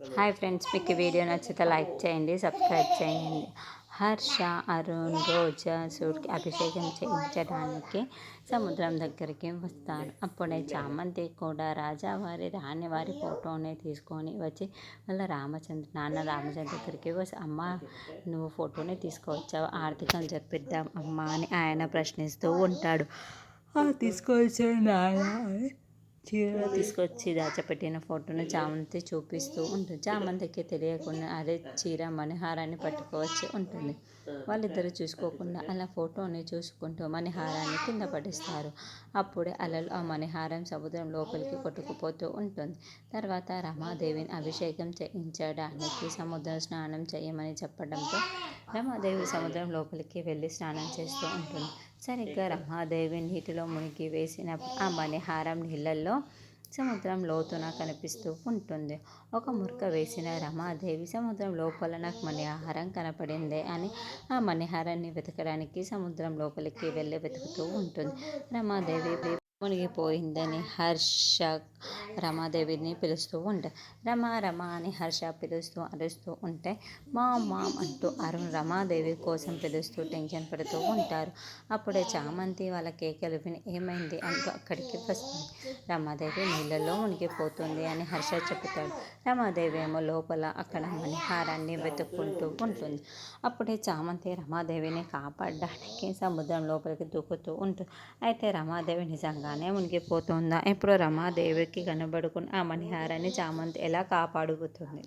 Hi friends మీకు video నచ్చితే like చేయండి సబ్స్క్రైబ్ చేయండి. హర్ష అరుణ్ రోజా సూర్కి అభిషేకం చేయించడానికి సముద్రం దగ్గరికి వస్తారు అప్పుడే చామంతి కూడా రాజావారి రాణివారి ఫోటోని తీసుకొని వచ్చి వాళ్ళ రామచంద్ర నాన్న రామచంద్ర దగ్గరికి వచ్చి అమ్మ నువ్వు ఫోటోని తీసుకొచ్చావు ఆర్థికం చెప్పిద్దాం అమ్మ అని ఆయన ప్రశ్నిస్తూ ఉంటాడు. తీసుకొచ్చాడు తీసుకొచ్చాను నాన్న తీసుకొచ్చి దాచపెట్టిన ఫోటోను చామంతి చూపిస్తూ ఉంటుంది. చామంతికి తెలియకుండా అదే చీర మణిహారాన్ని పట్టుకోవచ్చి ఉంటుంది. వాళ్ళిద్దరూ చూసుకోకుండా అలా ఫోటోని చూసుకుంటూ మణిహారాన్ని కింద పడేస్తారు. అప్పుడే అలలు ఆ మణిహారం సముద్రం లోపలికి కొట్టుకుపోతూ ఉంటుంది. తర్వాత రమాదేవిని అభిషేకం చేయించడానికి సముద్రం స్నానం చేయమని చెప్పడంతో రమాదేవి సముద్రం లోపలికి వెళ్ళి స్నానం చేస్తూ ఉంటుంది. సరిగ్గా రమాదేవి నీటిలో మునిగి వేసినప్పుడు ఆ మణిహారం నీళ్ళల్లో సముద్రం లోతున కనిపిస్తూ ఉంటుంది. ఒక మురక వేసిన రమాదేవి సముద్రం లోపల నాకు మణిహారం కనపడిందే అని ఆ మణిహారాన్ని వెతకడానికి సముద్రం లోపలికి వెళ్ళి వెతుకుతూ ఉంటుంది. రమాదేవి మునిగిపోయిందని హర్ష రమాదేవిని పిలుస్తూ ఉంటాయి రమ రమ అని హర్ష పిలుస్తూ అరుస్తూ ఉంటే మా మామ్ అంటూ అరుణ్ రమాదేవి కోసం పిలుస్తూ టెన్షన్ పడుతూ ఉంటారు. అప్పుడే చామంతి వాళ్ళ కేకలు విని ఏమైంది? అంటూ అక్కడికి వస్తుంది. రమాదేవి నీళ్ళలో మునిగిపోతుంది అని హర్ష చెబుతాడు. రమాదేవి ఏమో లోపల అక్కడ మణిహారాన్ని వెతుక్కుంటూ ఉంటుంది. అప్పుడే చామంతి రమాదేవిని కాపాడడానికి సముద్రం లోపలికి దూకుతూ ఉంటుంది. అయితే రమాదేవి నిజంగా నిజంగానే మునిగిపోతుందా? ఇప్పుడు రమాదేవికి కనబడుకున్న ఆ మణిహారాన్ని చామంతి ఎలా కాపాడుకుతుంది